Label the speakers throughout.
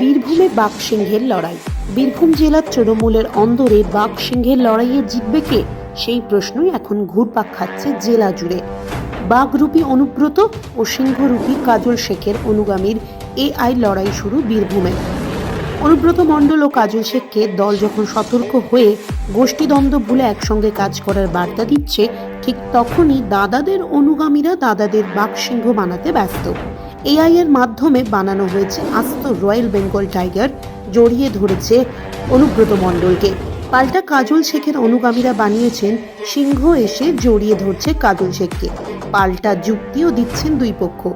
Speaker 1: বীরভূমে বাঘ সিংহের লড়াই। বীরভূম জেলার তৃণমূলের অন্দরে বাঘ সিংহের লড়াইয়ে জিতবে কে? সেই প্রশ্নই এখন ঘুরপাক খাচ্ছে জেলা জুড়ে। বাঘরূপী অনুব্রত ও সিংহরূপী কাজল শেখের অনুগামীর এআই লড়াই শুরু বীরভূমে। অনুব্রত মণ্ডল ও কাজল শেখকে দল যখন সতর্ক হয়ে গোষ্ঠীদ্বন্দ্ব ভুলে একসঙ্গে কাজ করার বার্তা দিচ্ছে, ঠিক তখনই দাদাদের অনুগামীরা দাদাদের বাঘসিংহ বানাতে ব্যস্ত। এআই এর মাধ্যমে বানানো হয়েছে আস্ত রয়্যাল বেঙ্গল টাইগার, জড়িয়ে ধরেছে অনুব্রত মণ্ডলকে। পাল্টা কাজল শেখের অনুগামীরা বানিয়েছেন, সিংহ এসে জড়িয়ে ধরছে কাজল শেখকে। পাল্টা যুক্তিও দিচ্ছেন দুই পক্ষ।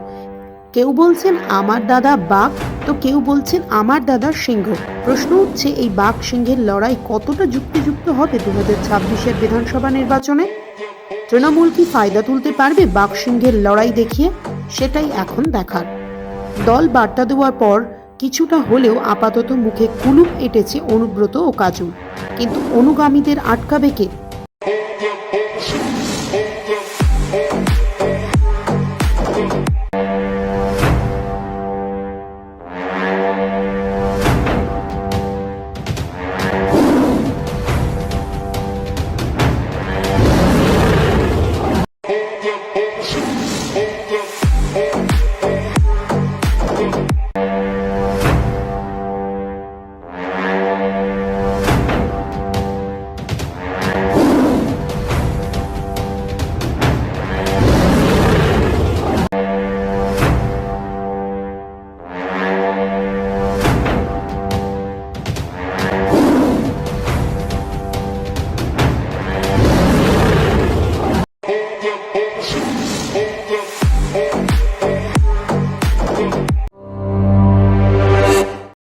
Speaker 1: কেউ বলছেন, আমার দাদা বাঘ তো কেউ বলছেন, আমার দাদা সিংহ প্রশ্ন উঠছে, এই বাঘ সিংহের লড়াই কতটা যুক্তিযুক্ত হবে দু হাজার ছাব্বিশের বিধানসভা নির্বাচনে? তৃণমূল কি ফায়দা তুলতে পারবে বাঘ সিংহের লড়াই দেখিয়ে? সেটাই এখন দেখার। দল বার্তা দেওয়ার পর কিছুটা হলেও আপাতত মুখে কুলুপ এঁটেছে অনুব্রত ও কাজু কিন্তু অনুগামীদের আটকাবে কে?